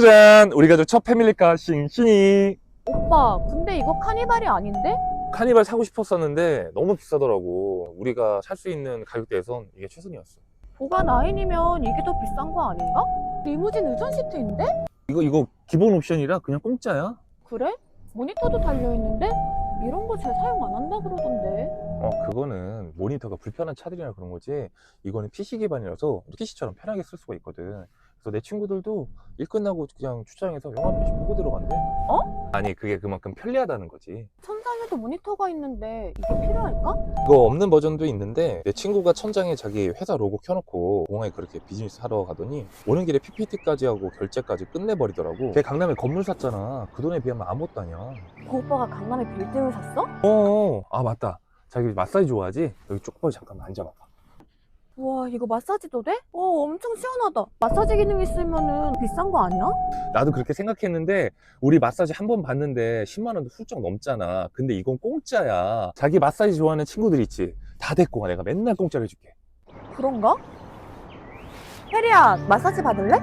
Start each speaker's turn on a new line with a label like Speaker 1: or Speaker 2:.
Speaker 1: 짜잔! 우리 가족 첫 패밀리카 싱싱이.
Speaker 2: 오빠, 근데 이거 카니발이 아닌데?
Speaker 1: 카니발 사고 싶었었는데 너무 비싸더라고. 우리가 살 수 있는 가격대에선 이게 최선이었어.
Speaker 2: 고가 나인이면 이게 더 비싼 거 아닌가? 리무진 의전 시트인데?
Speaker 1: 이거 이거 기본 옵션이라 그냥 공짜야.
Speaker 2: 그래? 모니터도 달려있는데? 이런 거 잘 사용 안 한다 그러던데.
Speaker 1: 어 그거는 모니터가 불편한 차들이라 그런 거지. 이거는 PC 기반이라서 PC처럼 편하게 쓸 수가 있거든. 그래서 내 친구들도 일 끝나고 그냥 주차장에서 영화 한 편씩 보고 들어간대.
Speaker 2: 어?
Speaker 1: 아니 그게 그만큼 편리하다는 거지.
Speaker 2: 천장에도 모니터가 있는데 이게 필요할까?
Speaker 1: 이거 없는 버전도 있는데 내 친구가 천장에 자기 회사 로고 켜놓고 공항에 그렇게 비즈니스 하러 가더니 오는 길에 PPT까지 하고 결제까지 끝내버리더라고. 걔 강남에 건물 샀잖아. 그 돈에 비하면 아무것도 아니야.
Speaker 2: 그 오빠가 강남에 빌딩을 샀어?
Speaker 1: 어아 맞다. 자기 마사지 좋아하지? 여기 쪽발 잠깐만 앉아봐봐.
Speaker 2: 우 와, 이거 마사지도 돼? 어, 엄청 시원하다. 마사지 기능 있으면은 비싼 거 아니야?
Speaker 1: 나도 그렇게 생각했는데 우리 마사지 한 번 받는데 10만 원도 훌쩍 넘잖아 근데 이건 공짜야 자기 마사지 좋아하는 친구들 있지 다 데리고 가 내가 맨날 공짜로 해줄게
Speaker 2: 그런가? 혜리야, 마사지 받을래?